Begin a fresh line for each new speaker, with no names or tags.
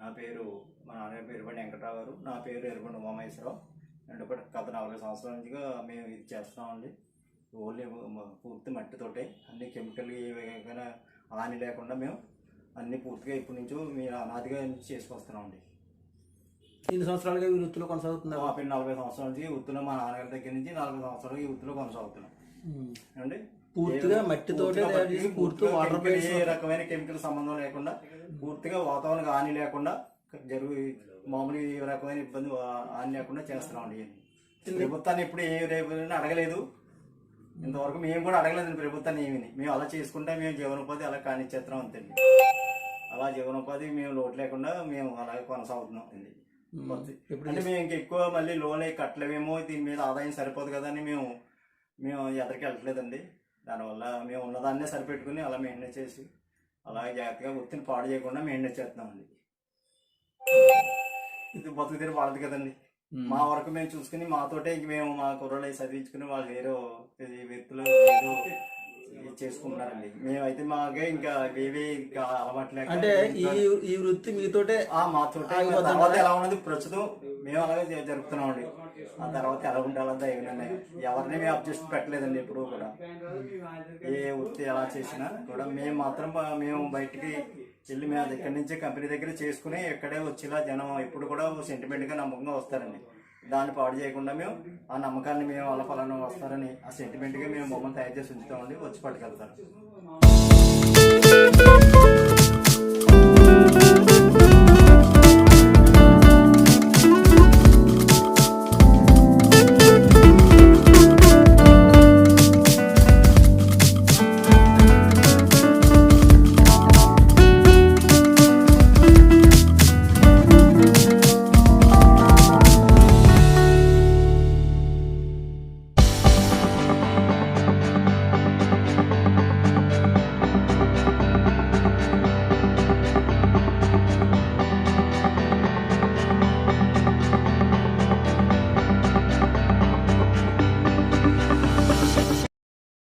నా పేరు మా నాన్న పేరు బండి వెంకట్రావు గారు. నా పేరు ఎరుబండి ఉమామహేశ్వరరావు. అంటే ఇప్పుడు గత నలభై సంవత్సరాల నుంచిగా మేము ఇది చేస్తున్నామండి. ఓన్లీ పూర్తి మట్టితోటే. అన్ని కెమికల్ ఏమైనా హాని లేకుండా మేము అన్ని పూర్తిగా ఇప్పటి నుంచో మీరు అనాదిగా చేసుకొస్తున్నామండి.
ఎన్ని సంవత్సరాలుగా ఈ వృత్తిలో కొనసాగుతున్నారు?
మా పేరు నలభై సంవత్సరాల నుంచి ఈ వృత్తిలో మా నాన్నగారి దగ్గర నుంచి నలభై సంవత్సరాలు ఈ వృత్తిలో కొనసాగుతున్నాం. ఏమండి?
పూర్తిగా మట్టితోటే
పూర్తిగా
వాటర్
ఏ రకమైన కెమికల్ సంబంధం లేకుండా పూర్తిగా వాతావరణ హాని లేకుండా జరుగు మామూలు ఏ రకమైన ఇబ్బంది హాని లేకుండా చేస్తున్నాం అండి ప్రభుత్వాన్ని ఇప్పుడు ఏ రేపు అడగలేదు. ఇంతవరకు మేము కూడా అడగలేదు ప్రభుత్వాన్ని ఏమీ. మేము అలా చేసుకుంటే మేము జీవనోపాధి అలా కానిచ్చేస్తున్నాం అంతండి. అలా జీవనోపాధి మేము లోటు లేకుండా మేము అలాగే కొనసాగుతున్నాం అండి
ఎప్పుడు
అంటే మేము ఇంక ఎక్కువ మళ్ళీ లోన్ కట్టలేమేమో దీని మీద ఆదాయం సరిపోదు కదా అని మేము. మేము ఎదరికి వెళ్ళట్లేదండి. దానివల్ల మేము ఉన్నదాన్నే సరిపెట్టుకుని అలా మెయింటైన్ చేసి అలా జాగ్రత్తగా వృత్తిని పాడు చేయకుండా మెయింటైన్ చేస్తున్నామండి. ఇది బతుకు తీరు పడదు కదండి మా వరకు మేము చూసుకుని మాతోటే ఇంక మేము మా కుర్రలు చదివించుకుని వాళ్ళు ఈ వ్యక్తులు ఏదో చేసుకుంటున్నారండి. మేమైతే మాకే ఇంకా ఏవి ఇంకా అలవాటు లేక
అంటే ఈ ఈ వృత్తి మీతోటే ఆగిపోతాం
తర్వాత? ఎలా ఉన్నది ప్రస్తుతం మేము అలాగే జ- జరుపుతున్నామండి. ఆ తర్వాత ఎలా ఉండాలో దైవనమే ఎవరిని మేము అడ్జస్ట్ పెట్టలేదండి ఎప్పుడు కూడా. ఏ వృత్తి ఎలా చేసినా కూడా మేము మాత్రం మేము బయటికి వెళ్ళి మేము ఇక్కడి నుంచి కంపెనీ దగ్గర చేసుకుని ఇక్కడే వచ్చేలా జనం ఎప్పుడు కూడా సెంటిమెంట్గా నమ్మకంగా వస్తారండి. దాన్ని పాడు చేయకుండా మేము ఆ నమ్మకాన్ని మేము వాళ్ళ ఫలానా వస్తారని ఆ సెంటిమెంట్గా మేము బొమ్మను తయారు చేసి ఉంచుతామండి. వచ్చి పట్టుకెళ్తారు.